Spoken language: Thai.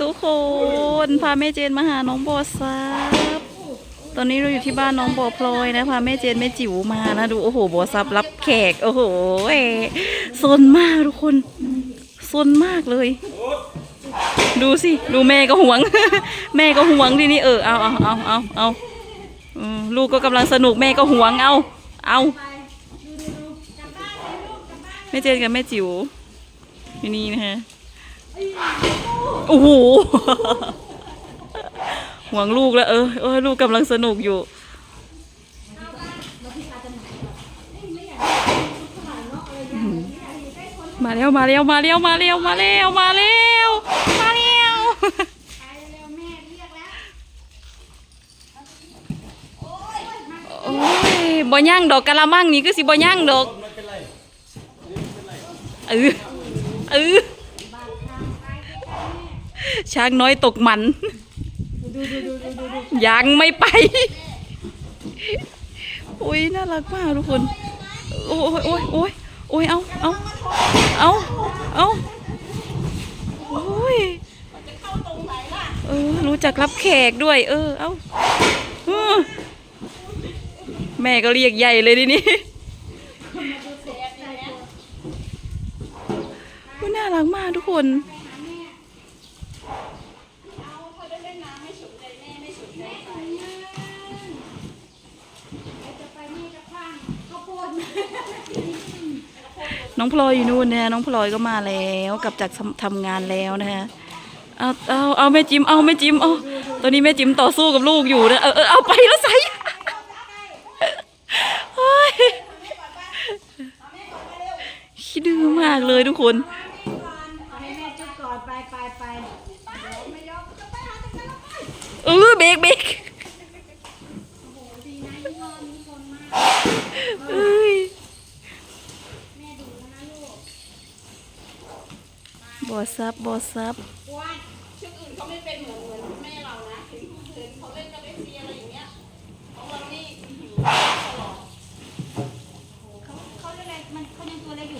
ทุกคนพาแม่เจนมาหาน้องโบซับตอนนี้เราอยู่ที่บ้านน้องโบพลอยนะพาแม่เจนแม่จิ๋วมานะดูโอ้โหโบซับรับแขกโอ้โหเอ้ซนมากทุกคนซนมากเลย ดูสิดูแม่ก็หวง แม่ก็หวงทีนี้เออเอาเอาเอาเอาเอาลูกก็กำลังสนุกแม่ก็หวงเอาเอาแม่เจนกับแม่จิ๋วอยู่นี่นะฮะ โอ้โหหวงลูกแล้วเออเออลูกกำลังสนุกอยู่มาแล้วมาแล้วมาแล้วมาแล้วมาแล้วมาแล้วมาแล้วโอ้ยบ่ย่างดอกกะละมังนี่ก็สิบ่ย่างดอกเออเออ ช้างน้อยตกมัน ยังไม่ไป อุ้ยน่ารักมากทุกคน โอ้ยโอ้ยโอ้ยโอ้ยเอาเอาเอาเอาโอ้ยเออ รู้จักรับแขกด้วย เออ เอาเออแม่ก็เรียกใหญ่เลยทีนี้อุ๊ยน่ารักมากทุกคน น้องพลอยอยู่นู่นนะน้องพลอยก็มาแล้วกลับจากทำงานแล้วนะฮะเอาเอาเอาแม่จิมเอาแม่จิมเอาตอนนี้แม่จิมต่อสู้กับลูกอยู่นะเออเออเอาไปแล้วใส่เฮ้ยขี้ดื้อมากเลยทุกคนให้แม่จุดก่อนไปไปไป บิ๊กบิ๊กอ้ยบอซับบอสับว่าชุดอื่นเขาไม่เป็นเหมือนเหมือนแม่เรานะเห็นคนอื่นเขาเล่นกับเอฟซีอะไรอย่างเงี้ยของเรานี่หิวตลอดเขาเขาเรียอะไรมันเขายังตัวเล็กอยู่